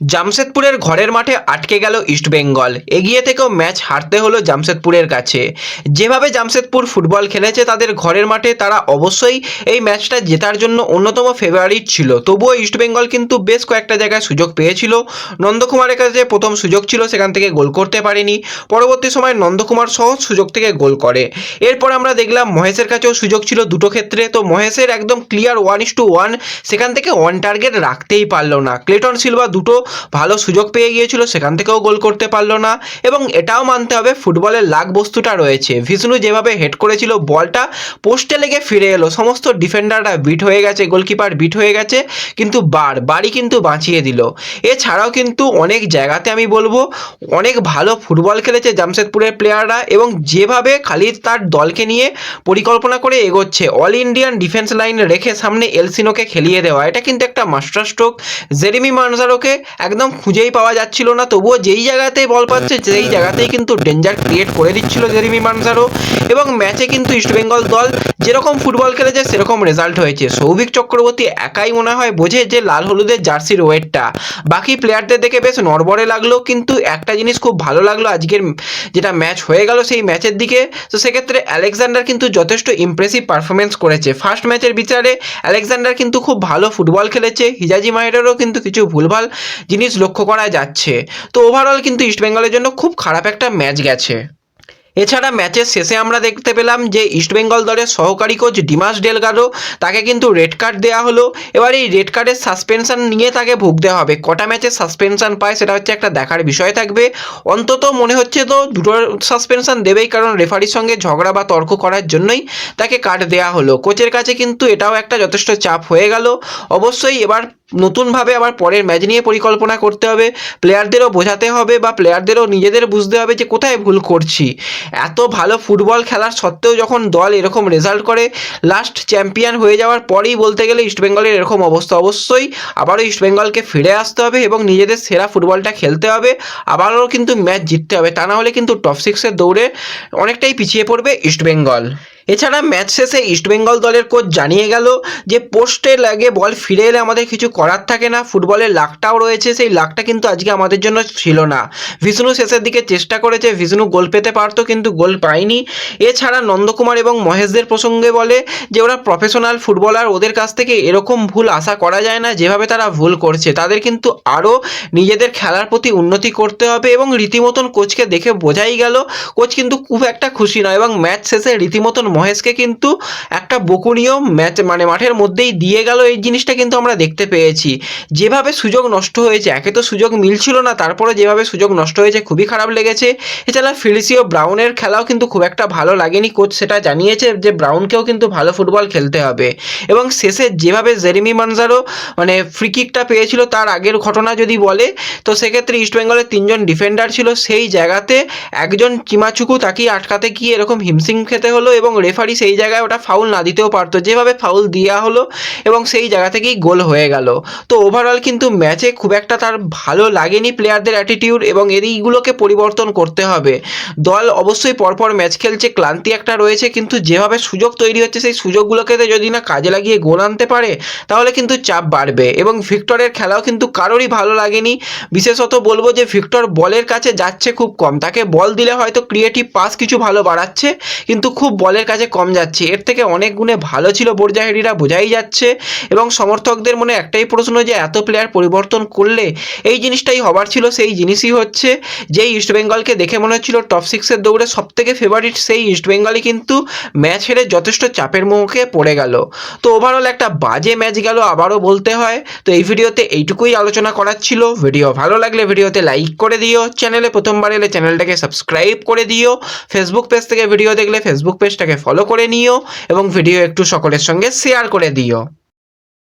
জামশেদপুরের ঘরের মাঠে আটকে গেল ইস্টবেঙ্গল এগিয়ে থেকেও ম্যাচ হারতে হলো জামশেদপুরের কাছে। যেভাবে জামশেদপুর ফুটবল খেলেছে তাদের ঘরের মাঠে, তারা অবশ্যই এই ম্যাচটা জেতার জন্য অন্যতম ফেভারিট ছিল। তবুও ইস্টবেঙ্গল কিন্তু বেশ কয়েকটা জায়গায় সুযোগ পেয়েছিল। নন্দকুমারের কাছে প্রথম সুযোগ ছিল, সেখান থেকে গোল করতে পারেনি। পরবর্তী সময় নন্দকুমার সহজ সুযোগ থেকে গোল করে। এরপর আমরা দেখলাম মহেশের কাছেও সুযোগ ছিল দুটো ক্ষেত্রে। তো মহেশের একদম clear one is two one সেখান থেকে ওয়ান টার্গেট রাখতেই পারল না। ক্লেটন সিলভা দুটো ভালো সুযোগ পেয়ে গিয়েছিল, সেখান থেকেও গোল করতে পারল না এবং এটাও মানতে হবে ফুটবলের লাগ বস্তুটা রয়েছে। ভিষ্ণু যেভাবে হেড করেছিল, বলটা পোস্টে লেগে ফিরে এলো। সমস্ত ডিফেন্ডাররা বিট হয়ে গেছে গোলকিপার বিট হয়ে গেছে, কিন্তু বার, বাড়ি কিন্তু বাঁচিয়ে দিল। এছাড়াও কিন্তু অনেক জায়গাতে আমি বলব, অনেক ভালো ফুটবল খেলেছে জামশেদপুরের প্লেয়াররা এবং যেভাবে খালি তার দলকে নিয়ে পরিকল্পনা করে এগোচ্ছে অল ইন্ডিয়ান ডিফেন্স লাইন রেখে সামনে এলসিনোকে খেলিয়ে দেওয়া, এটা কিন্তু একটা মাস্টার স্ট্রোক জেরেমি মানজারোকে একদম খুঁজেই পাওয়া যাচ্ছিল না, তবুও যেই জায়গাতেই বল পাচ্ছে সেই জায়গাতেই কিন্তু ডেঞ্জার ক্রিয়েট করে দিচ্ছিল জেরেমি মানজারো এবং ম্যাচে কিন্তু ইস্টবেঙ্গল দল যেরকম ফুটবল খেলেছে সেরকম রেজাল্ট হয়েছে। সৌভিক চক্রবর্তী একাই মনে হয় বোঝে যে লাল হলুদের জার্সির ওয়েটটা বাকি প্লেয়ারদের দেখে বেশ নড়বড়ে লাগল, কিন্তু একটা জিনিস খুব ভালো লাগল আজকের যেটা ম্যাচ হয়ে গেল সেই ম্যাচের দিকে। তো সেক্ষেত্রে আলেকজান্ডার কিন্তু যথেষ্ট ইমপ্রেসিভ পারফরমেন্স করেছে। ফার্স্ট ম্যাচের বিচারে আলেকজান্ডার কিন্তু খুব ভালো ফুটবল খেলেছে। হিজাজি মাহিরেরও কিন্তু কিছু ভুলভাল জিনিস লক্ষ্য করা যাচ্ছে। তো ওভারঅল কিন্তু ইস্টবেঙ্গলের জন্য খুব খারাপ একটা ম্যাচ গেছে। এছাড়া ম্যাচের শেষে আমরা দেখতে পেলাম যে ইস্টবেঙ্গল দলের সহকারী কোচ ডিমাস ডেলগাডো তাকে কিন্তু রেড কার্ড দেওয়া হলো। এবার এই রেড কার্ডের সাসপেনশান নিয়ে তাকে ভুগতে হবে। কটা ম্যাচের সাসপেনশান পায় সেটা হচ্ছে একটা দেখার বিষয় থাকবে। অন্তত মনে হচ্ছে তো দুটো সাসপেনশান দেবেই কারণ রেফারির সঙ্গে ঝগড়া বা তর্ক করার জন্যই তাকে কার্ড দেওয়া হলো। কোচের কাছে কিন্তু এটাও একটা যথেষ্ট চাপ হয়ে গেল। অবশ্যই এবার নতুনভাবে আবার পরের ম্যাচ নিয়ে পরিকল্পনা করতে হবে প্লেয়ারদেরও বোঝাতে হবে বা প্লেয়ারদেরও নিজেদের বুঝতে হবে যে কোথায় ভুল করছি। এত ভালো ফুটবল খেলার সত্ত্বেও যখন দল এরকম রেজাল্ট করে লাস্ট চ্যাম্পিয়ন হয়ে যাওয়ার পরেই বলতে গেলে ইস্টবেঙ্গলের এরকম অবস্থা। অবশ্যই আবারও ইস্টবেঙ্গলকে ফিরে আসতে হবে এবং নিজেদের সেরা ফুটবলটা খেলতে হবে। আবারও কিন্তু ম্যাচ জিততে হবে। তা না হলে কিন্তু টপ সিক্সের দৌড়ে অনেকটাই পিছিয়ে পড়বে ইস্টবেঙ্গল এছাড়া ম্যাচ শেষে ইস্টবেঙ্গল দলের কোচ জানিয়ে গেল যে পোস্টে লাগে বল ফিরে এলে আমাদের কিছু করার থাকে না। ফুটবলের লাকটাও রয়েছে, সেই লাকটা কিন্তু আজকে আমাদের জন্য ছিল না। বিষ্ণু শেষের দিকে চেষ্টা করেছে বিষ্ণু গোল পেতে পারতো কিন্তু গোল পায়নি। এছাড়া নন্দকুমার এবং মহেশদের প্রসঙ্গে বলে যে ওরা প্রফেশনাল ফুটবলার ওদের কাছ থেকে এরকম ভুল আশা করা যায় না, যেভাবে তারা ভুল করছে। তাদের কিন্তু আরও নিজেদের খেলার প্রতি উন্নতি করতে হবে এবং রীতিমতন কোচকে দেখে বোঝাই গেল, কোচ কিন্তু খুব একটা খুশি নয় এবং ম্যাচ শেষে রীতিমতন মহেশকে কিন্তু একটা বকুনীয় ম্যাচ মানে মাঠের মধ্যেই দিয়ে গেল। এই জিনিসটা কিন্তু আমরা দেখতে পেয়েছি। যেভাবে সুযোগ নষ্ট হয়েছে, একে তো সুযোগ মিলছিল না তারপরে যেভাবে সুযোগ নষ্ট হয়েছে, খুবই খারাপ লেগেছে। এছাড়া ফিলিসিও ব্রাউনের খেলাও কিন্তু খুব একটা ভালো লাগেনি। কোচ সেটা জানিয়েছে যে, ব্রাউনকেও কিন্তু ভালো ফুটবল খেলতে হবে। এবং শেষে যেভাবে জেরিমি মানজারো মানে ফ্রি কিকটা পেয়েছিল, তার আগের ঘটনা যদি বলে, তো সেক্ষেত্রে ইস্টবেঙ্গলের তিনজন ডিফেন্ডার ছিল। সেই জায়গাতে একজন চিমাচুকু তাকেই আটকাতে গিয়ে এরকম হিমসিং খেতে হলো এবং রেফারি সেই জায়গায় ওটা ফাউল না দিতেও পারতো। যেভাবে ফাউল দেওয়া হলো এবং সেই জায়গা থেকেই গোল হয়ে গেল। তো ওভারঅল কিন্তু ম্যাচে খুব একটা তার ভালো লাগেনি প্লেয়ারদের অ্যাটিটিউড এবং এইগুলোকে পরিবর্তন করতে হবে। দল অবশ্যই পরপর ম্যাচ খেলছে, ক্লান্তি একটা রয়েছে, কিন্তু যেভাবে সুযোগ তৈরি হচ্ছে, সেই সুযোগগুলোকে যদি না কাজে লাগিয়ে গোল আনতে পারে, তাহলে কিন্তু চাপ বাড়বে। এবং ভিক্টরের খেলাও কিন্তু কারোরই ভালো লাগেনি। বিশেষত বলব যে ভিক্টর বলের কাছে যাচ্ছে খুব কম। তাকে বল দিলে হয়তো ক্রিয়েটিভ পাস কিছু ভালো বাড়াচ্ছে, কিন্তু খুব বলের কাছে কম যাচ্ছে। এর থেকে অনেক গুণে ভালো ছিল বোরজাহেরিরা, বোঝাই যাচ্ছে। এবং সমর্থকদের মনে একটাই প্রশ্ন যে, এত প্লেয়ার পরিবর্তন করলে এই জিনিসটাই হবার ছিল, সেই জিনিসই হচ্ছে যেই ইস্টবেঙ্গলকে দেখে মনে হচ্ছিল টপ সিক্সের দৌড়ে সব থেকে ফেভারিট সেই ইস্টবেঙ্গলই কিন্তু ম্যাচ হেরে যথেষ্ট চাপের মুখে পড়ে গেল। তো ওভারঅল একটা বাজে ম্যাচ গেল আবারও বলতে হয়। তো এই ভিডিওতে এইটুকুই আলোচনা করার ছিল। ভিডিও ভালো লাগলে ভিডিওতে লাইক করে দিও। চ্যানেলে প্রথমবার এলে চ্যানেলটাকে সাবস্ক্রাইব করে দিও। ফেসবুক পেজ থেকে ভিডিও দেখলে ফেসবুক পেজটাকে ফলো করে নিও এবং ভিডিও একটু সকলের সঙ্গে শেয়ার করে দিও।